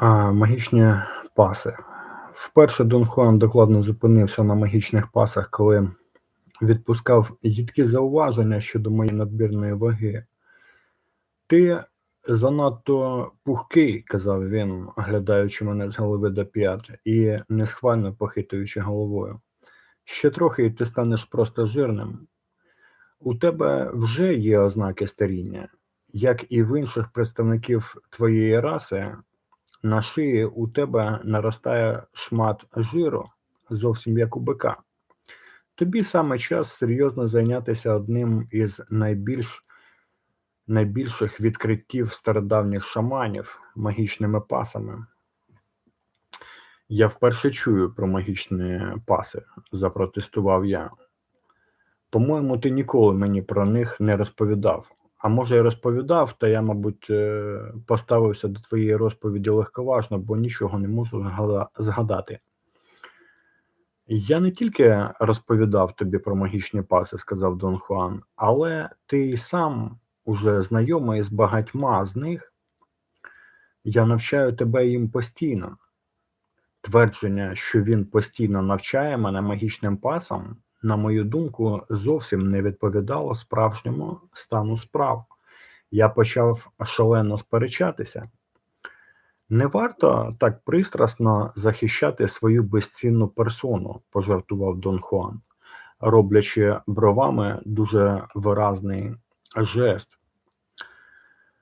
А, магічні паси. Вперше Дон Хуан докладно зупинився на магічних пасах, коли відпускав їдкі зауваження щодо моєї надмірної ваги. Ти занадто пухкий, казав він, оглядаючи мене з голови до п'ят і несхвально похитуючи головою. Ще трохи і ти станеш просто жирним. У тебе вже є ознаки старіння, як і в інших представників твоєї раси, на шиї у тебе наростає шмат жиру, зовсім як у бика. Тобі саме час серйозно зайнятися одним із найбільш найбільших відкриттів стародавніх шаманів магічними пасами. Я вперше чую про магічні паси, запротестував я. По-моєму, ти ніколи мені про них не розповідав. А може, я розповідав, та я, мабуть, е, поставився до твоєї розповіді легковажно, бо нічого не можу згадати. Я не тільки розповідав тобі про магічні паси, сказав Дон Хуан, але ти й сам уже знайомий з багатьма з них. Я навчаю тебе їм постійно. Твердження, що він постійно навчає мене магічним пасам, на мою думку, зовсім не відповідало справжньому стану справ. Я почав шалено сперечатися. Не варто так пристрасно захищати свою безцінну персону, пожартував Дон Хуан, роблячи бровами дуже виразний жест,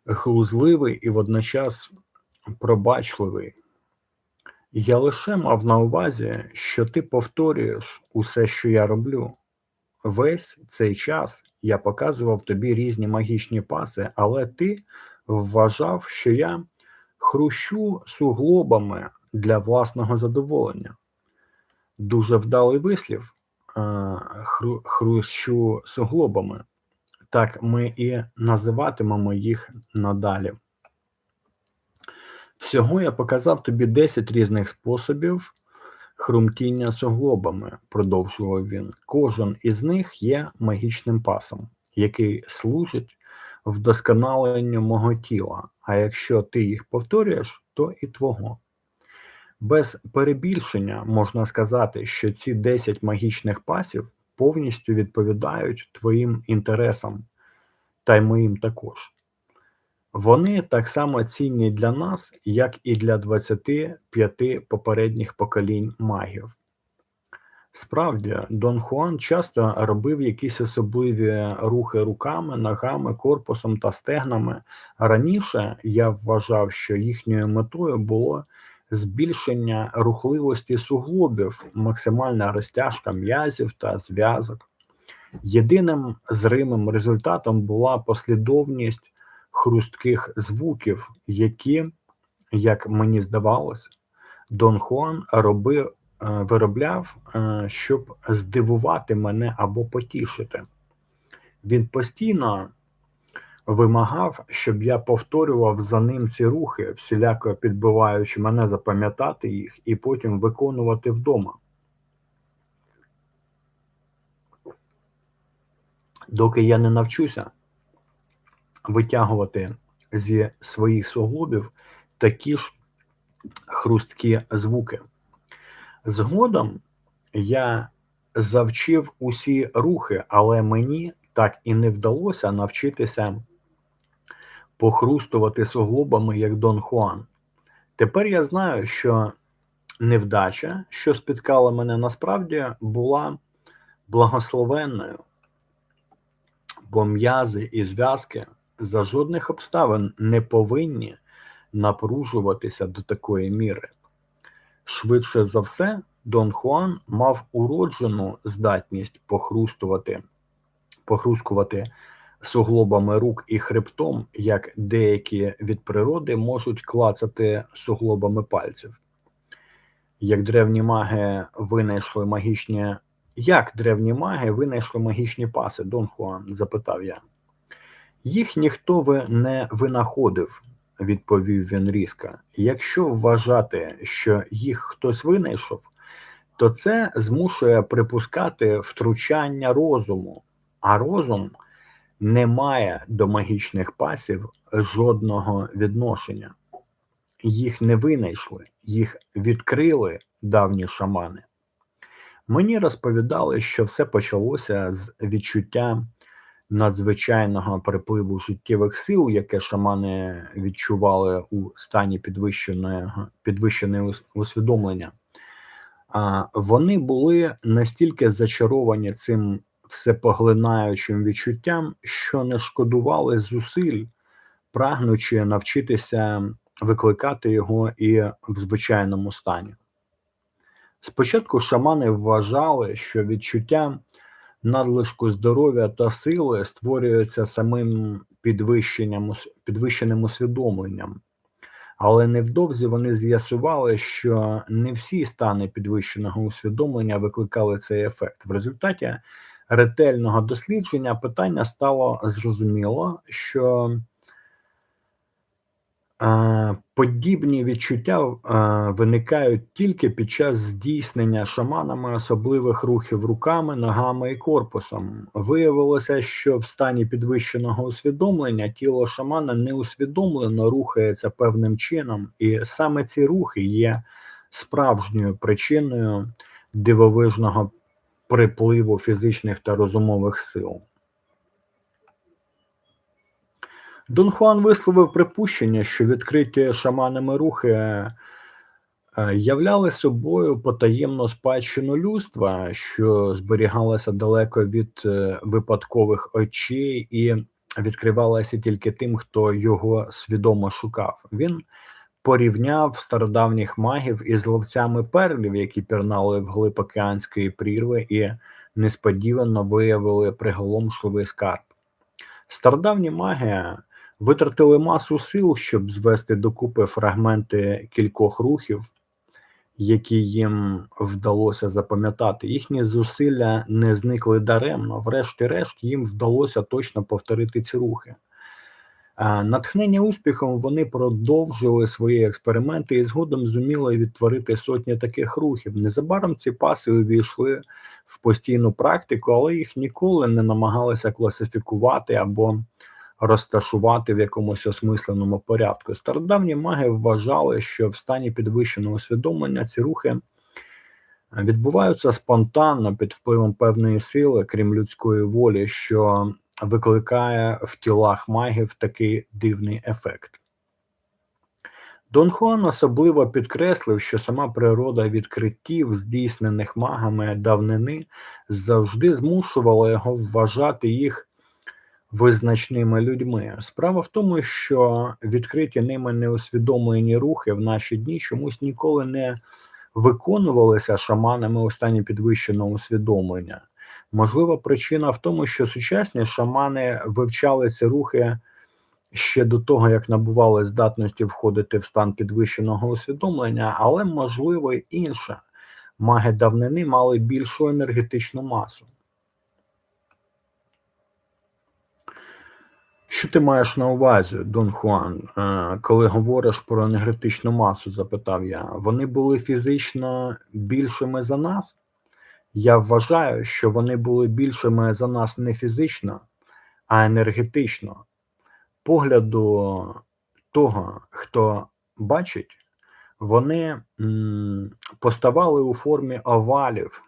глузливий і водночас пробачливий. Я лише мав на увазі, що ти повторюєш усе, що я роблю. Весь цей час я показував тобі різні магічні паси, але ти вважав, що я хрущу суглобами для власного задоволення. Дуже вдалий вислів е, хру, хрущу суглобами. Так ми і називатимемо їх надалі. Всього я показав тобі 10 різних способів хрумтіння суглобами, продовжував він. Кожен із них є магічним пасом, який служить вдосконаленню мого тіла. А якщо ти їх повторюєш, то і твого. Без перебільшення можна сказати, що ці 10 магічних пасів повністю відповідають твоїм інтересам, та й моїм також. Вони так само цінні для нас, як і для 25 попередніх поколінь магів. Справді, Дон Хуан часто робив якісь особливі рухи руками, ногами, корпусом та стегнами. Раніше я вважав, що їхньою метою було збільшення рухливості суглобів, максимальна розтяжка м'язів та зв'язок. Єдиним зримим результатом була послідовність хрустких звуків, які, як мені здавалось, Дон Хуан робив, е, виробляв, е, щоб здивувати мене або потішити. Він постійно вимагав, щоб я повторював за ним ці рухи, всіляко підбиваючи мене запам'ятати їх і потім виконувати вдома. Доки я не навчуся витягувати зі своїх суглобів такі ж хрусткі звуки. Згодом я завчив усі рухи, але мені так і не вдалося навчитися похрустувати суглобами, як Дон Хуан. Тепер я знаю, що невдача, що спіткала мене насправді, була благословенною, бо м'язи і зв'язки за жодних обставин не повинні напружуватися до такої міри. Швидше за все, Дон Хуан мав уроджену здатність похрустувати, похрускувати суглобами рук і хребтом, як деякі від природи можуть клацати суглобами пальців. Як древні маги винайшли магічні. Як древні маги винайшли магічні паси, Дон Хуан? запитав я. Їх ніхто ви не винаходив, відповів він різко. Якщо вважати, що їх хтось винайшов, то це змушує припускати втручання розуму, а розум не має до магічних пасів жодного відношення. їх не винайшли, їх відкрили давні шамани. Мені розповідали, що все почалося з відчуття надзвичайного припливу життєвих сил, яке шамани відчували у стані підвищеного підвищеного усвідомлення. Вони були настільки зачаровані цим всепоглинаючим відчуттям, що не шкодували зусиль, прагнучи навчитися викликати його і в звичайному стані. Спочатку шамани вважали, що відчуття надлишку здоров'я та сили створюється самим підвищенням, підвищеним усвідомленням, але невдовзі вони з'ясували, що не всі стани підвищеного усвідомлення викликали цей ефект. В результаті ретельного дослідження питання стало зрозуміло, що Подібні відчуття виникають тільки під час здійснення шаманами особливих рухів руками, ногами і корпусом. Виявилося, що в стані підвищеного усвідомлення тіло шамана неусвідомлено рухається певним чином, і саме ці рухи є справжньою причиною дивовижного припливу фізичних та розумових сил. Дон Хуан висловив припущення, що відкриті шаманами рухи е, являли собою потаємну спадщину людства, що зберігалася далеко від е, випадкових очей і відкривалася тільки тим, хто його свідомо шукав. Він порівняв стародавніх магів із ловцями перлів, які пірнали в глиб океанської прірви і несподівано виявили приголомшливий скарб. Стародавні маги витратили масу сил, щоб звести докупи фрагменти кількох рухів, які їм вдалося запам'ятати. Їхні зусилля не зникли даремно, врешті-решт, їм вдалося точно повторити ці рухи. Натхнення успіхом вони продовжили свої експерименти і згодом зуміли відтворити сотні таких рухів. Незабаром ці паси увійшли в постійну практику, але їх ніколи не намагалися класифікувати або розташувати в якомусь осмисленому порядку. Стародавні маги вважали, що в стані підвищеного усвідомлення ці рухи відбуваються спонтанно під впливом певної сили, крім людської волі, що викликає в тілах магів такий дивний ефект. Дон Хуан особливо підкреслив, що сама природа відкриттів, здійснених магами давнини, завжди змушувала його вважати їх визначними людьми. Справа в тому, що відкриті ними неусвідомлені рухи в наші дні чомусь ніколи не виконувалися шаманами у стані підвищеного усвідомлення. Можлива причина в тому, що сучасні шамани вивчали ці рухи ще до того, як набували здатності входити в стан підвищеного усвідомлення, але можливо й. Маги давнини мали більшу енергетичну масу. Що ти маєш на увазі, Дон Хуан, е, коли говориш про енергетичну масу? запитав я. Вони були фізично більшими за нас? Я вважаю, що вони були більшими за нас не фізично, а енергетично. Погляду того, хто бачить, вони поставали у формі овалів.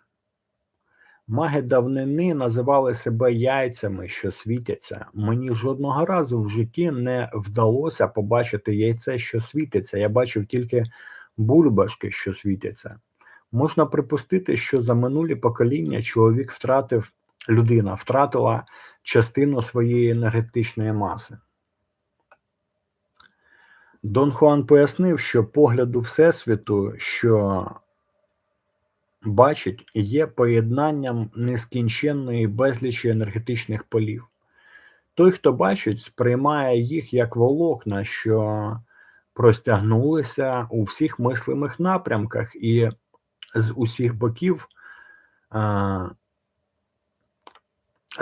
Маги давнини називали себе яйцями, що світяться. Мені жодного разу в житті не вдалося побачити яйце, що світиться. Я бачив тільки бульбашки, що світяться. Можна припустити, що за минулі покоління чоловік втратив, людина втратила частину своєї енергетичної маси. Дон Хуан пояснив, що погляду Всесвіту, що бачить, є поєднанням нескінченної безлічі енергетичних полів. Той, хто бачить, сприймає їх як волокна, що простягнулися у всіх мислимих напрямках, і з усіх боків а,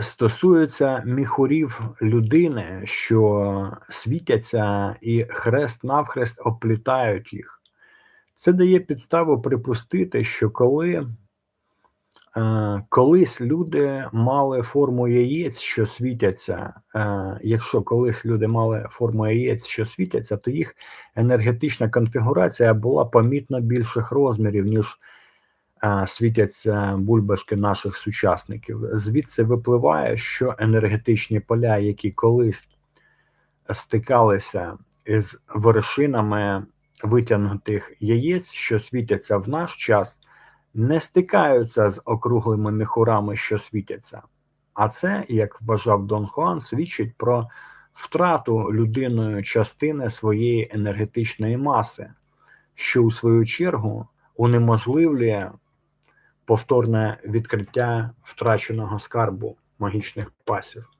стосуються міхурів людини, що світяться і хрест навхрест оплітають їх. Це дає підставу припустити, що коли Е, Колись люди мали форму яєць, що світяться. Е, Якщо колись люди мали форму яєць, що світяться, то їх енергетична конфігурація була помітно більших розмірів, ніж е, світяться бульбашки наших сучасників. Звідси випливає, що енергетичні поля, які колись стикалися із вершинами витягнутих яєць, що світяться в наш час, не стикаються з округлими міхурами, що світяться. А це, як вважав Дон Хуан, свідчить про втрату людиною частини своєї енергетичної маси, що у свою чергу унеможливлює повторне відкриття втраченого скарбу магічних пасів.